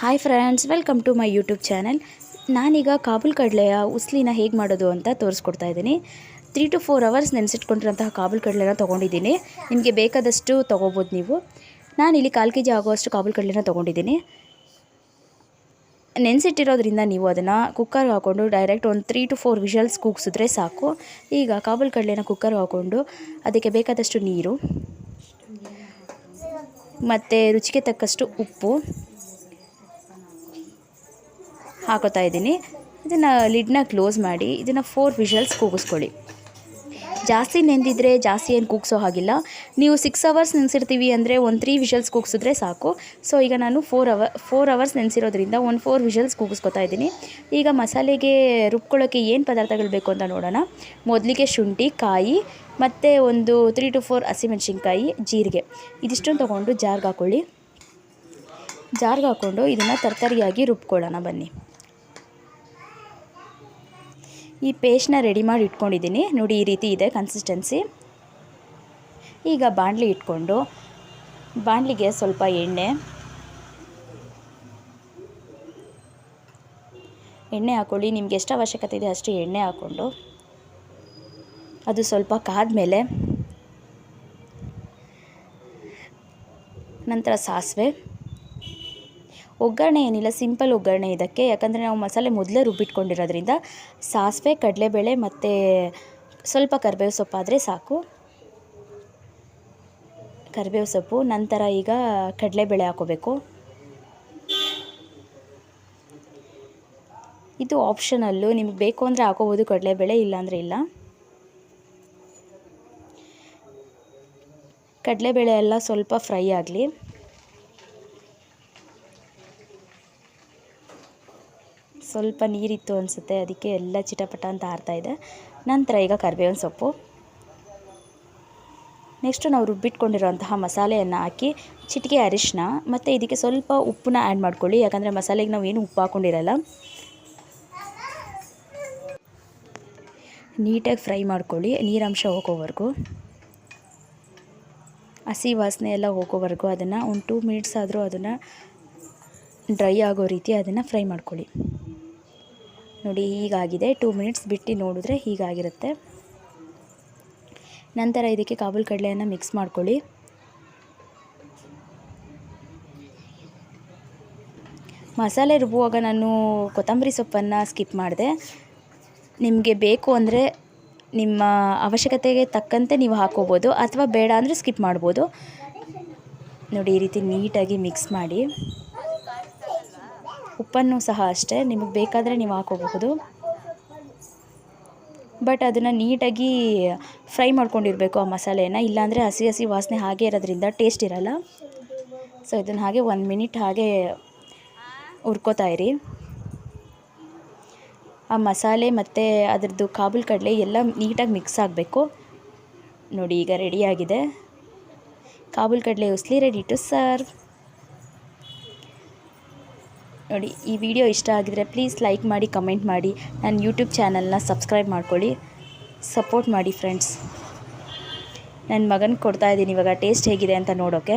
Hi friends welcome to my YouTube channel ನಾನೀಗ ಕಾಬೂಲ್ ಕಡಲೆಯ ಉಸ್ಲಿನ ಹೇಗೆ ಮಾಡೋದು ಅಂತ ತೋರಿಸ್ಕೊಡ್ತಾ ಇದ್ದೀನಿ. ತ್ರೀ ಟು ಫೋರ್ ಅವರ್ಸ್ ನೆನೆಸಿಟ್ಕೊಂಡಿರೋಂತಹ ಕಾಬೂಲ್ ಕಡಲೆನ ತೊಗೊಂಡಿದ್ದೀನಿ. ನಿಮಗೆ ಬೇಕಾದಷ್ಟು ತೊಗೋಬೋದು ನೀವು. ನಾನಿಲ್ಲಿ ಕಾಲು ಕೆ ಜಿ ಆಗುವಷ್ಟು ಕಾಬೂಲ್ ಕಡಲೆನ ತೊಗೊಂಡಿದ್ದೀನಿ. ನೆನೆಸಿಟ್ಟಿರೋದ್ರಿಂದ ನೀವು ಅದನ್ನು ಕುಕ್ಕರ್ಗೆ ಹಾಕ್ಕೊಂಡು ಡೈರೆಕ್ಟ್ ಒಂದು ತ್ರೀ ಟು ಫೋರ್ ವಿಷಲ್ಸ್ ಕೂಗಿಸಿದ್ರೆ ಸಾಕು. ಈಗ ಕಾಬೂಲ್ ಕಡಲೆನ ಕುಕ್ಕರ್ಗೆ ಹಾಕ್ಕೊಂಡು ಅದಕ್ಕೆ ಬೇಕಾದಷ್ಟು ನೀರು, ಮತ್ತು ರುಚಿಗೆ ತಕ್ಕಷ್ಟು ಉಪ್ಪು ಹಾಕೋತಾ ಇದ್ದೀನಿ. ಇದನ್ನು ಲಿಡ್ನ ಕ್ಲೋಸ್ ಮಾಡಿ, ಇದನ್ನು ಫೋರ್ ವಿಷಲ್ಸ್ ಕೂಗಿಸ್ಕೊಳ್ಳಿ. ಜಾಸ್ತಿ ನೆಂದಿದ್ರೆ ಜಾಸ್ತಿ ಏನು ಕೂಗ್ಸೋ ಹಾಗಿಲ್ಲ. ನೀವು ಸಿಕ್ಸ್ ಅವರ್ಸ್ ನೆನೆಸಿರ್ತೀವಿ ಅಂದರೆ ಒಂದು ತ್ರೀ ವಿಷಲ್ಸ್ ಕೂಗಿಸಿದ್ರೆ ಸಾಕು. ಸೊ ಈಗ ನಾನು ಫೋರ್ ಅವರ್ ಫೋರ್ ಅವರ್ಸ್ ನೆನೆಸಿರೋದ್ರಿಂದ ಒಂದು ಫೋರ್ ವಿಷಲ್ಸ್ ಕೂಗಿಸ್ಕೊತಾ ಇದ್ದೀನಿ. ಈಗ ಮಸಾಲೆಗೆ ರುಬ್ಕೊಳ್ಳೋಕ್ಕೆ ಏನು ಪದಾರ್ಥಗಳು ಬೇಕು ಅಂತ ನೋಡೋಣ. ಮೊದಲಿಗೆ ಶುಂಠಿ, ಕಾಯಿ, ಮತ್ತು ಒಂದು ತ್ರೀ ಟು ಫೋರ್ ಹಸಿಮೆಣ್ಸಿನ್ಕಾಯಿ, ಜೀರಿಗೆ. ಇದಿಷ್ಟನ್ನು ತೊಗೊಂಡು ಜಾರ್ಗೆ ಹಾಕ್ಕೊಳ್ಳಿ ಜಾರ್ಗೆ ಹಾಕ್ಕೊಂಡು ಇದನ್ನು ತರಕಾರಿಯಾಗಿ ರುಬ್ಕೊಳ್ಳೋಣ ಬನ್ನಿ. ಈ ಪೇಸ್ಟ್ನ ರೆಡಿ ಮಾಡಿ ಇಟ್ಕೊಂಡಿದ್ದೀನಿ. ನೋಡಿ, ಈ ರೀತಿ ಇದೆ ಕನ್ಸಿಸ್ಟೆನ್ಸಿ ಈಗ ಬಾಣಲಿ ಇಟ್ಕೊಂಡು, ಬಾಣಲಿಗೆ ಸ್ವಲ್ಪ ಎಣ್ಣೆ ಎಣ್ಣೆ ಹಾಕ್ಕೊಳ್ಳಿ ನಿಮ್ಗೆ ಎಷ್ಟು ಅವಶ್ಯಕತೆ ಇದೆ ಅಷ್ಟು ಎಣ್ಣೆ ಹಾಕ್ಕೊಂಡು ಅದು ಸ್ವಲ್ಪ ಕಾದ್ಮೇಲೆ, ನಂತರ ಸಾಸಿವೆ. ಒಗ್ಗರಣೆ ಏನಿಲ್ಲ, ಸಿಂಪಲ್ ಒಗ್ಗರಣೆ ಇದಕ್ಕೆ. ಯಾಕಂದರೆ ನಾವು ಮಸಾಲೆ ಮೊದಲೇ ರುಬ್ಬಿಟ್ಕೊಂಡಿರೋದ್ರಿಂದ ಸಾಸಿವೆ, ಕಡಲೆಬೇಳೆ ಮತ್ತು ಸ್ವಲ್ಪ ಕರಿಬೇವು ಸೊಪ್ಪಾದರೆ ಸಾಕು. ಕರಿಬೇವು ಸೊಪ್ಪು, ನಂತರ ಈಗ ಕಡಲೆಬೇಳೆ ಹಾಕೋಬೇಕು. ಇದು ಆಪ್ಷನಲ್ಲು. ನಿಮ್ಗೆ ಬೇಕು ಅಂದರೆ ಹಾಕೋಬೋದು, ಕಡಲೆಬೇಳೆ ಇಲ್ಲಾಂದರೆ ಇಲ್ಲ. ಕಡಲೆಬೇಳೆ ಎಲ್ಲ ಸ್ವಲ್ಪ ಫ್ರೈ ಆಗಲಿ. ಸ್ವಲ್ಪ ನೀರಿತ್ತು ಅನಿಸುತ್ತೆ, ಅದಕ್ಕೆ ಎಲ್ಲ ಚಿಟಪಟ ಅಂತ ಆರ್ತಾಯಿದೆ ನಂತರ ಈಗ ಕರಿಬೇವಿನ ಸೊಪ್ಪು. ನೆಕ್ಸ್ಟು ನಾವು ರುಬ್ಬಿಟ್ಕೊಂಡಿರೋಂತಹ ಮಸಾಲೆಯನ್ನು ಹಾಕಿ ಚಿಟಿಕೆ ಅರಿಶಿನ ಮತ್ತು ಇದಕ್ಕೆ ಸ್ವಲ್ಪ ಉಪ್ಪನ್ನ ಆ್ಯಡ್ ಮಾಡ್ಕೊಳ್ಳಿ, ಯಾಕಂದರೆ ಮಸಾಲೆಗೆ ನಾವು ಏನು ಉಪ್ಪು ಹಾಕ್ಕೊಂಡಿರಲ್ಲ ನೀಟಾಗಿ ಫ್ರೈ ಮಾಡ್ಕೊಳ್ಳಿ, ನೀರಂಶ ಹೋಗೋವರೆಗೂ. ಹಸಿ ವಾಸನೆ ಎಲ್ಲ ಹೋಗೋವರೆಗೂ ಅದನ್ನು ಒಂದು ಟೂ ಮಿನಿಟ್ಸ್ ಆದರೂ ಅದನ್ನು ಡ್ರೈ ಆಗೋ ರೀತಿ ಅದನ್ನು ಫ್ರೈ ಮಾಡ್ಕೊಳ್ಳಿ. ನೋಡಿ, ಹೀಗಾಗಿದೆ. ಟೂ ಮಿನಿಟ್ಸ್ ಬಿಟ್ಟು ನೋಡಿದ್ರೆ ಹೀಗಾಗಿರುತ್ತೆ. ನಂತರ ಇದಕ್ಕೆ ಕಾಬೂಲ್ ಕಡಲೆಯನ್ನು ಮಿಕ್ಸ್ ಮಾಡ್ಕೊಳ್ಳಿ. ಮಸಾಲೆ ರುಬ್ಬುವಾಗ ನಾನು ಕೊತ್ತಂಬರಿ ಸೊಪ್ಪನ್ನು ಸ್ಕಿಪ್ ಮಾಡಿದೆ. ನಿಮಗೆ ಬೇಕು ಅಂದರೆ ನಿಮ್ಮ ಅವಶ್ಯಕತೆಗೆ ತಕ್ಕಂತೆ ನೀವು ಹಾಕೋಬೋದು ಅಥವಾ ಬೇಡ ಅಂದರೆ ಸ್ಕಿಪ್ ಮಾಡ್ಬೋದು. ನೋಡಿ, ಈ ರೀತಿ ನೀಟಾಗಿ ಮಿಕ್ಸ್ ಮಾಡಿ. ಉಪ್ಪನ್ನು ಸಹ ಅಷ್ಟೇ ನಿಮಗೆ ಬೇಕಾದರೆ ನೀವು ಹಾಕೋಬಹುದು. ಬಟ್ ಅದನ್ನು ನೀಟಾಗಿ ಫ್ರೈ ಮಾಡ್ಕೊಂಡಿರಬೇಕು ಆ ಮಸಾಲೆಯನ್ನು. ಇಲ್ಲಾಂದರೆ ಹಸಿ ಹಸಿ ವಾಸನೆ ಹಾಗೆ ಇರೋದ್ರಿಂದ ಟೇಸ್ಟ್ ಇರಲ್ಲ. ಸೊ ಇದನ್ನು ಹಾಗೆ ಒಂದು ಮಿನಿಟ್ ಹಾಗೆ ಹುರ್ಕೋತಾ ಇರಿ. ಆ ಮಸಾಲೆ ಮತ್ತು ಅದರದ್ದು ಕಾಬೂಲ್ ಕಡಲೆ ಎಲ್ಲ ನೀಟಾಗಿ ಮಿಕ್ಸ್ ಆಗಬೇಕು. ನೋಡಿ, ಈಗ ರೆಡಿಯಾಗಿದೆ ಕಾಬೂಲ್ ಕಡಲೆ ಉಸ್ಲಿ ರೆಡಿ ಟು ಸರ್ವ್ ನೋಡಿ, ಈ ವಿಡಿಯೋ ಇಷ್ಟ ಆಗಿದರೆ ಪ್ಲೀಸ್ ಲೈಕ್ ಮಾಡಿ ಕಮೆಂಟ್ ಮಾಡಿ. ನನ್ನ ಯೂಟ್ಯೂಬ್ ಚಾನಲ್ನ ಸಬ್ಸ್ಕ್ರೈಬ್ ಮಾಡ್ಕೊಳ್ಳಿ. ಸಪೋರ್ಟ್ ಮಾಡಿ ಫ್ರೆಂಡ್ಸ್ ನನ್ನ ಮಗನಿಗೆ ಕೊಡ್ತಾಯಿದ್ದೀನಿ ಇವಾಗ ಟೇಸ್ಟ್ ಹೇಗಿದೆ ಅಂತ ನೋಡೋಕ್ಕೆ